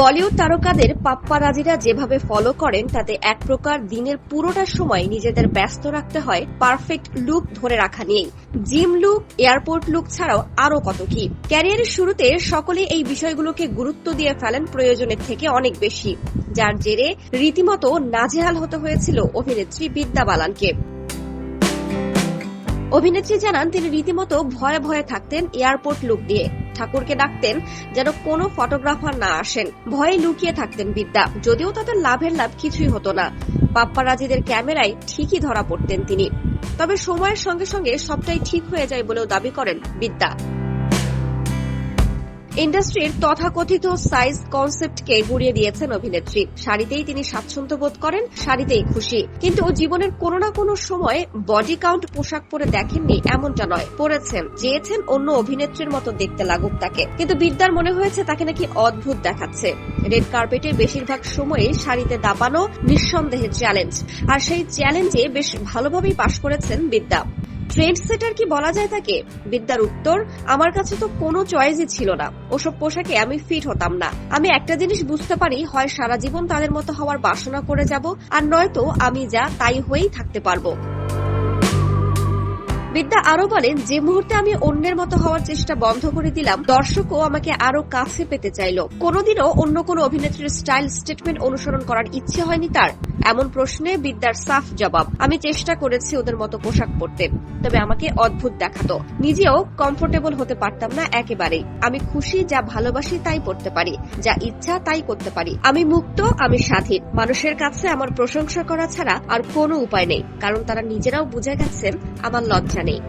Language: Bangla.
বলিউড তারকাদের পাপ্পারাজিরা যেভাবে ফলো করেন, তাতে এক প্রকার দিনের পুরোটা সময় নিজেদের ব্যস্ত রাখতে হয় পারফেক্ট লুক ধরে রাখা নিয়েই। জিম লুক এয়ারপোর্ট লুক ছাড়াও আরও কত কি। ক্যারিয়ারের শুরুতে সকলে এই বিষয়গুলোকে গুরুত্ব দিয়ে ফেলেন প্রয়োজনের থেকে অনেক বেশি। যার জেরে রীতিমতো নাজেহাল হতে হয়েছিল অভিনেত্রী বিদ্যা বালানকে। অভিনেত্রী জানান, তিনি রীতিমতো ভয়ে ভয়ে থাকতেন এয়ারপোর্ট লুক দিয়ে। ঠাকুরকে ডাকতেন যেন কোনো ফটোগ্রাফার না আসেন। ভয়ে লুকিয়ে থাকতেন বিদ্যা, যদিও তাদের লাভের লাভ কিছুই হতো না। পাপ্পারাজিদের ক্যামেরায় ঠিকই ধরা পড়তেন তিনি। তবে সময়ের সঙ্গে সঙ্গে সবটাই ঠিক হয়ে যায় বলেও দাবি করেন বিদ্যা। ইন্ডাস্ট্রির তথাকথিত সাইজ কনসেপ্টকে গুড়িয়ে দিয়েছেন অভিনেত্রী। শাড়িতেই তিনি স্বাচ্ছন্দ্য বোধ করেন, শাড়িতেই খুশি। কিন্তু জীবনের কোনো না কোনো সময় বডি কাউন্ট পোশাক পরে দেখেননি এমনটা নয়। পরেছেন, চেয়েছেন অন্য অভিনেত্রীর মতো দেখতে লাগুক তাকে। কিন্তু বিদ্যার মনে হয়েছে তাকে নাকি অদ্ভুত দেখাচ্ছে। রেড কার্পেটের বেশিরভাগ সময়ে শাড়িতে দাপানো নিঃসন্দেহে চ্যালেঞ্জ। আর সেই চ্যালেঞ্জে বেশ ভালোভাবেই পাশ করেছেন বিদ্যা। ট্রেন্ড সেটার কি বলা যায় তাকে? বিদ্যার উত্তর, আমার কাছে তো কোনো চয়েসই ছিল না। ওসব পোশাকে আমি ফিট হতাম না। আমি একটা জিনিস বুঝতে পারি, হয় সারা জীবন তাদের মতো হওয়ার বাসনা করে যাব, আর নয়তো আমি যা তাই হয়েই থাকতে পারব। বিদ্যা আরও বলেন, যে মুহূর্তে আমি অন্যের মতো হওয়ার চেষ্টা বন্ধ করে দিলাম, দর্শকও আমাকে আরও কাছে পেতে চাইল। কোনোদিনও অন্য কোনো অভিনেত্রীর স্টাইল স্টেটমেন্ট অনুসরণ করার ইচ্ছে হয়নি তার। এমন প্রশ্নে বিদ্যার সাফ জবাব, আমি চেষ্টা করেছি ওদের মতো পোশাক পরতে, তবে আমাকে অদ্ভুত দেখাতো। নিজেও কমফোর্টেবল হতে পারতাম না একেবারেই। আমি খুশি, যা ভালোবাসি তাই পড়তে পারি, যা ইচ্ছা তাই করতে পারি। আমি মুক্ত, আমি স্বাধীন। মানুষের কাছে আমার প্রশংসা করা ছাড়া আর কোনো উপায় নেই, কারণ তারা নিজেরাও বুঝে গেছেন, আমার লজ্জা নেই।